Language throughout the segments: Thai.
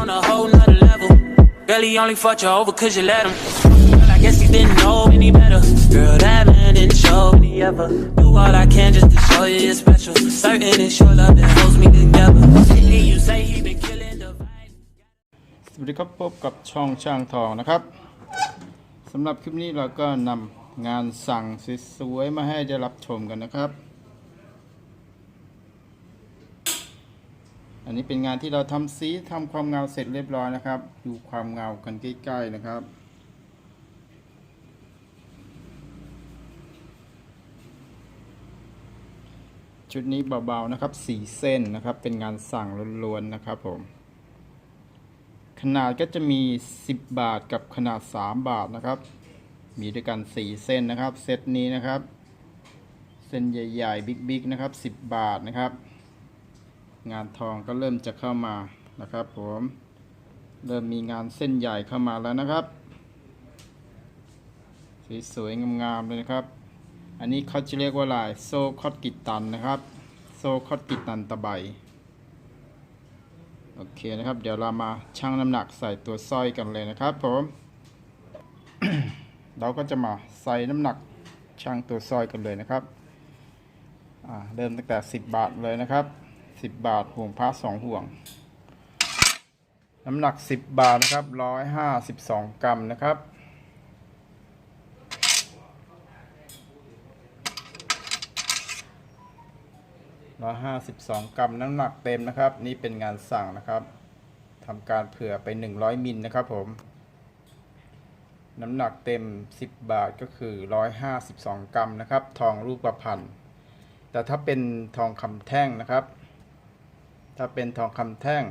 on a whole nother level. Girl, he only fucked you over cause you let him. Girl, I guess he didn't know any better. Girl, that man didn't show me ever. Do all I can just to show you you're special. Certain it's your love that holds me together. And you say he been killing the vibe. สวัสดีครับพบกับช่องช่างทองนะครับสำหรับคลิปนี้เราก็นำงานสั่งสวยๆมาให้ได้รับชมกันนะครับ อันนี้เป็นงานที่เราทำสีทำความเงาเสร็จเรียบร้อยนะครับ ดูความเงากันใกล้ๆนะครับชุดนี้เบาๆนะครับสีเส้นนะครับ เป็นงานสั่งล้วนๆนะครับผม ขนาดก็จะมี 10 บาทกับขนาด 3 บาทนะครับ มีด้วยกัน 4 เส้นนะครับ เซตนี้นะครับ เส้นใหญ่ๆ บิ๊กๆ นะครับ 10 บาทนะครับ งานทองก็เริ่มจะเข้ามานะครับผมเริ่มมีงานเส้นใหญ่เข้ามาแล้วนะครับ สวยๆงามๆเลยนะครับ อันนี้เขาจะเรียกว่าลายโซคอตกิตันนะครับ โซคอตกิตันตะไบโอเคนะครับ เดี๋ยวเรามาชั่งน้ำหนักใส่ตัวสร้อยกันเลยนะครับผมเราก็จะมาใส่น้ำหนักชั่งตัวสร้อยกันเลยนะครับเริ่มตั้งแต่ 10 บาทเลยนะครับ 10บบาทห่วงพระสองห่วง น้ำหนัก10บบาทนะครับ152กรัมนะครับ152กรัมน้ำหนักเต็มนะครับ นี่เป็นงานสั่งนะครับทำการเผื่อไป100มิลนะครับผม น้ำหนักเต็ม10บาทก็คือ152กรัมนะครับ ทองรูปประพันธ์แต่ถ้าเป็นทองคำแท่งนะครับ ถ้าเป็นทองคำแท่ง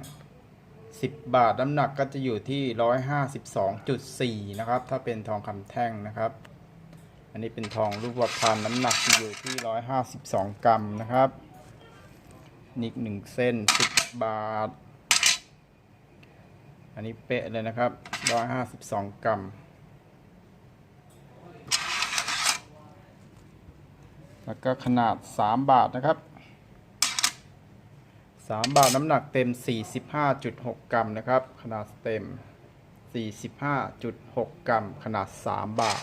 10 บาทน้ำหนักก็จะอยู่ที่ 152.4 นะครับ ถ้าเป็นทองคำแท่งนะครับ อันนี้เป็นทองรูปประพันน้ำหนักอยู่ที่ 152 กรัมนะครับนิกหนึ่งเส้นสิบาท อันนี้เป๊ะเลยนะครับร้อยห้าสิบสองกรัมแล้วก็ขนาดสามบาทนะครับ สามบาทน้ำหนักเต็มสี่สิบห้าจุดหกกรัมนะครับ ขนาดเต็มสี่สิบห้าจุดหกกรัม ขนาดสามบาท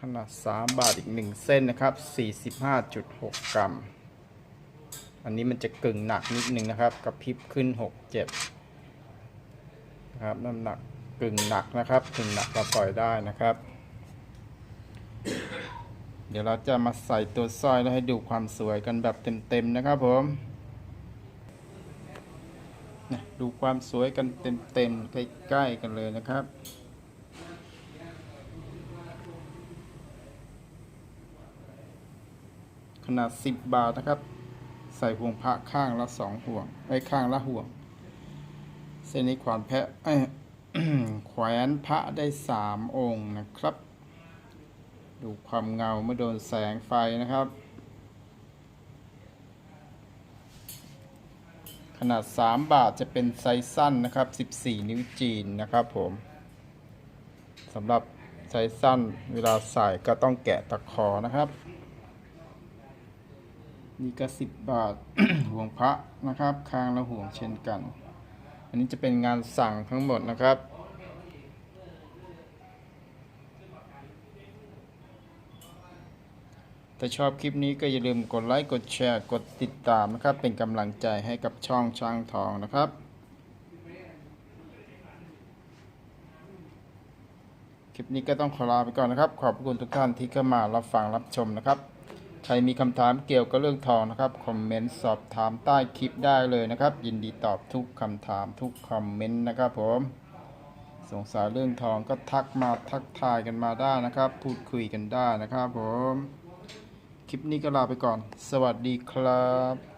ขนาด 3 บาทอีก 1 เส้นนะครับ 45.6 กรัม อันนี้มันจะกึ่งหนักนิดนึงนะครับกับพริบขึ้น 6 7นะครับน้ำหนักกึ่งหนักนะครับกึ่งหนักเราปล่อยได้นะครับ ดี๋ยวเราจะมาใส่ตัวสร้อยแล้วให้ดูความสวยกันแบบเต็มๆนะครับผมนะดูความสวยกันเต็มๆใกล้ๆกันเลยนะครับขนาด 10 บาทนะครับ ใส่ห่วงพระข้างละสองห่วงไอ้ข้างละห่วง เส้นนี้ขวานแพะแขวนพระได้สามองค์นะครับ ดูความเงาเมื่อโดนแสงไฟนะครับ ขนาด 3 บาทจะเป็นไซส์สั้นนะครับ 14 นิ้วจีนนะครับผมสำหรับไซส์สั้นเวลาใส่ก็ต้องแกะตะขอนะครับ นี่ก็สิบบาทห่วงพระนะครับข้างและห่วงเช่นกัน อันนี้จะเป็นงานสั่งทั้งหมดนะครับ ถ้าชอบคลิปนี้ก็อย่าลืมกดไลค์กดแชร์กดติดตามนะครับ เป็นกำลังใจให้กับช่องช่างทองนะครับคลิปนี้ก็ต้องขอลาไปก่อนนะครับ ขอบคุณทุกท่านที่เข้ามารับฟังรับชมนะครับ ใครมีคำถามเกี่ยวกับเรื่องทองนะครับ คอมเมนต์สอบถามใต้คลิปได้เลยนะครับ ยินดีตอบทุกคำถามทุกคอมเมนต์นะครับผม สงสัยเรื่องทองก็ทักมาทักทายกันมาได้นะครับ พูดคุยกันได้นะครับผม ลิปนี้ก็ลาไปก่อน สวัสดีครับ